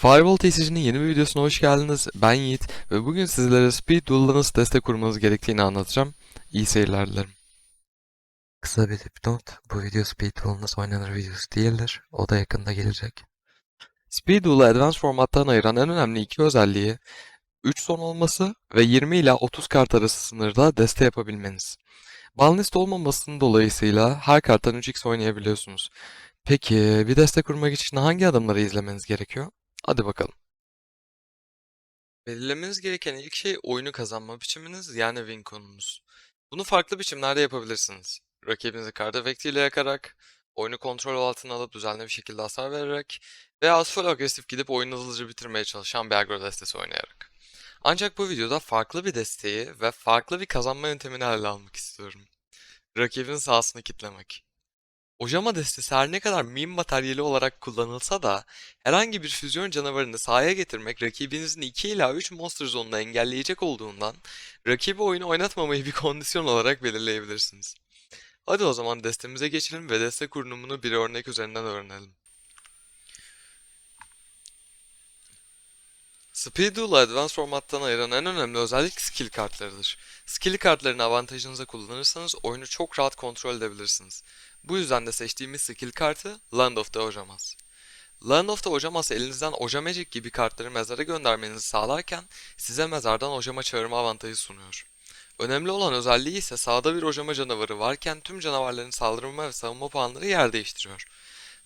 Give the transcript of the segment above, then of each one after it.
Fireball tesisinin yeni bir videosuna hoş geldiniz. Ben Yiğit ve bugün sizlere Speed Duel'da nasıl destek kurmanız gerektiğini anlatacağım. İyi seyirler dilerim. Kısa bir dipnot, bu video Speed Duel nasıl oynanır videosu değildir. O da yakında gelecek. Speed Duel'u Advanced formattan ayıran en önemli iki özelliği 3 son olması ve 20 ila 30 kart arası sınırda deste yapabilmeniz. Banlist olmamasının dolayısıyla her karttan 3x oynayabiliyorsunuz. Peki bir deste kurmak için hangi adımları izlemeniz gerekiyor? Hadi bakalım. Belirlemeniz gereken ilk şey oyunu kazanma biçiminiz yani win konunuz. Bunu farklı biçimlerde yapabilirsiniz. Rakibinizi kart efektiyle yakarak, oyunu kontrol altına alıp düzenli bir şekilde hasar vererek veya full agresif gidip oyunu hızlıca bitirmeye çalışan bir aggro destesi oynayarak. Ancak bu videoda farklı bir desteği ve farklı bir kazanma yöntemini ele almak istiyorum. Rakibin sahasını kitlemek. Ojama destesi her ne kadar meme materyali olarak kullanılsa da herhangi bir füzyon canavarını sahaya getirmek rakibinizin 2 ila 3 monster zonunu engelleyecek olduğundan rakibi oyunu oynatmamayı bir kondisyon olarak belirleyebilirsiniz. Hadi o zaman destemize geçelim ve deste kurulumunu bir örnek üzerinden öğrenelim. Speed Duel'u Advanced formattan ayıran en önemli özellik skill kartlarıdır. Skill kartlarını avantajınıza kullanırsanız oyunu çok rahat kontrol edebilirsiniz. Bu yüzden de seçtiğimiz skill kartı Land of the Ojamas. Land of the Ojamas elinizden Ojamagic gibi kartları mezara göndermenizi sağlarken size mezardan Ojama çağırma avantajı sunuyor. Önemli olan özelliği ise sağda bir Ojama canavarı varken tüm canavarların saldırma ve savunma puanları yer değiştiriyor.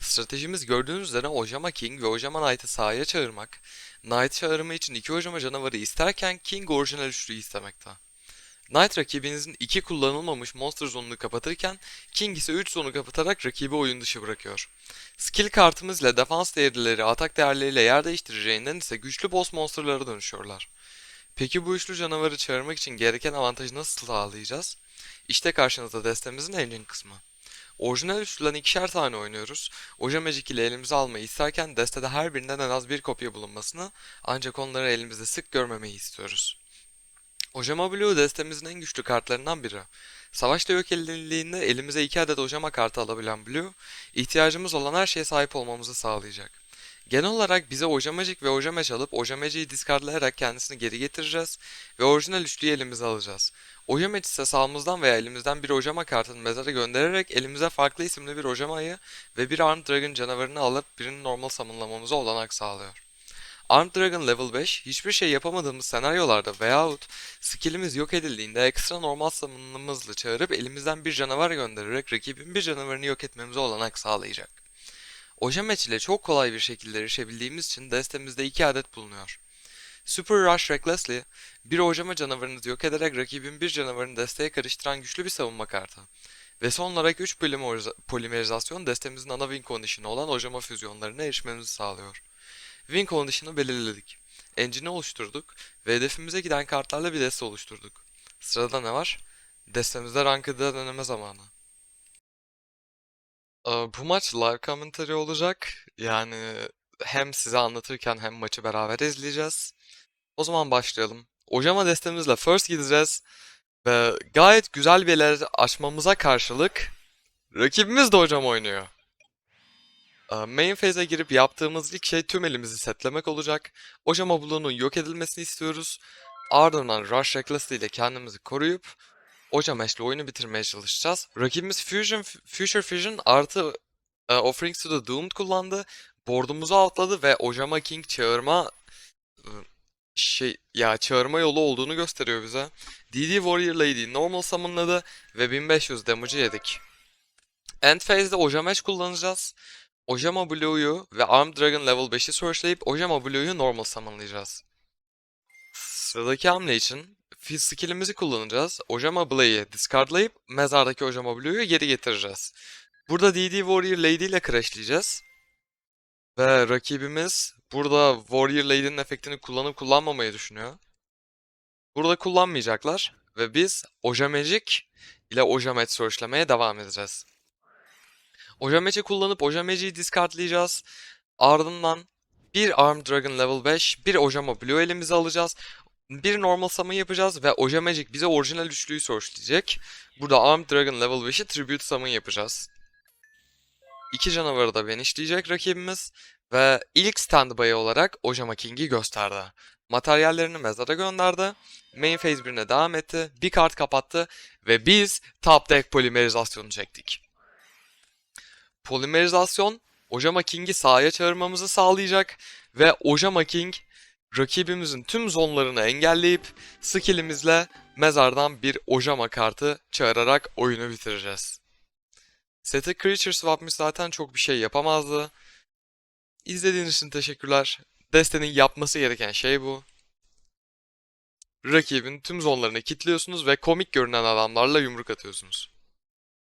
Stratejimiz gördüğünüz üzere Ojama King ve Ojama Knight'ı sahaya çağırmak, Knight çağırma için iki Ojama canavarı isterken King orijinal üçlüyü istemekte. Knight rakibinizin iki kullanılmamış monster zonunu kapatırken King ise 3 zonu kapatarak rakibi oyun dışı bırakıyor. Skill kartımız ile defans değerleri atak değerleriyle yer değiştireceğinden ise güçlü boss monsterlara dönüşüyorlar. Peki bu üçlü canavarı çağırmak için gereken avantajı nasıl sağlayacağız? İşte karşınızda destemizin engine kısmı. Orijinal üçlüden ikişer tane oynuyoruz. Oja Magic ile elimize almayı isterken destede her birinden en az bir kopya bulunmasını ancak onları elimizde sık görmemeyi istiyoruz. Ojama Blue destemizin en güçlü kartlarından biri. Savaşta yok edildiğinde elimize iki adet Ojama kartı alabilen Blue, ihtiyacımız olan her şeye sahip olmamızı sağlayacak. Genel olarak bize Ojamagik ve Ojamesh alıp Ojamagic'i discardlayarak kendisini geri getireceğiz ve orijinal üçlüyü elimize alacağız. Ojamesh ise sağımızdan veya elimizden bir Ojama kartını mezara göndererek elimize farklı isimli bir Ojama'yı ve bir Armed Dragon canavarını alıp birini normal summonlamamıza olanak sağlıyor. Armed Dragon level 5 hiçbir şey yapamadığımız senaryolarda veyahut skillimiz yok edildiğinde ekstra normal summonımızla çağırıp elimizden bir canavar göndererek rakibin bir canavarını yok etmemize olanak sağlayacak. Ojameç ile çok kolay bir şekilde erişebildiğimiz için destemizde iki adet bulunuyor. Super Rush Recklessly, bir Ojama canavarınızı yok ederek rakibin bir canavarını desteğe karıştıran güçlü bir savunma kartı. Ve son olarak 3 polimerizasyon destemizin ana win condition'ı olan Ojama füzyonlarına erişmemizi sağlıyor. Win condition'ı belirledik. Engine'i oluşturduk ve hedefimize giden kartlarla bir deste oluşturduk. Sırada ne var? Destemizde Ranked'da deneme zamanı. Bu maç live commentary olacak. Yani hem size anlatırken hem maçı beraber izleyeceğiz. O zaman başlayalım. Ojama destemizle first gideceğiz. Ve gayet güzel bir ileri açmamıza karşılık rakibimiz de Ojama oynuyor. Main phase'e girip yaptığımız ilk şey tüm elimizi setlemek olacak. Ojama bloğunun yok edilmesini istiyoruz. Ardından Rush Recklessly ile kendimizi koruyup Ojamesh ile oyunu bitirmeye çalışacağız. Rakibimiz Fusion, Future Fusion artı e, Offerings to the Doomed kullandı. Board'umuzu outladı ve Ojama King çağırma e, şey ya çağırma yolu olduğunu gösteriyor bize. DD Warrior Lady normal summonladı ve 1500 damage'ı yedik. End phase'de Ojamesh kullanacağız. Ojama Blue'yu ve Armed Dragon level 5'i searchleyip Ojama Blue'yu normal summonlayacağız. Sıradaki hamle için skillimizi kullanacağız. Ojama Blay'i discardlayıp mezardaki Ojama Blue'yu geri getireceğiz. Burada DD Warrior Lady ile crashleyeceğiz. Ve rakibimiz burada Warrior Lady'nin efektini kullanıp kullanmamayı düşünüyor. Burada kullanmayacaklar ve biz Ojamagic ile Ojamet searchlemeye devam edeceğiz. Ojamet'i kullanıp Ojamagic'i discardlayacağız. Ardından bir Armed Dragon level 5, bir Ojama Blue elimize alacağız. Bir normal summon yapacağız ve Ojamagic bize orijinal üçlüyü searchleyecek. Burada Armed Dragon level 5'i Tribute Summon yapacağız. İki canavarı da benişleyecek rakibimiz. Ve ilk standby olarak Ojama King'i gösterdi. Materyallerini mezara gönderdi. Main phase 1'ine devam etti. Bir kart kapattı. Ve biz top deck polimerizasyonu çektik. Polimerizasyon Ojama King'i sahaya çağırmamızı sağlayacak. Ve Ojama King rakibimizin tüm zonlarını engelleyip skillimizle mezardan bir Ojama kartı çağırarak oyunu bitireceğiz. Sete Creature Swap'mış zaten çok bir şey yapamazdı. İzlediğiniz için teşekkürler. Destenin yapması gereken şey bu. Rakibin tüm zonlarını kilitliyorsunuz ve komik görünen adamlarla yumruk atıyorsunuz.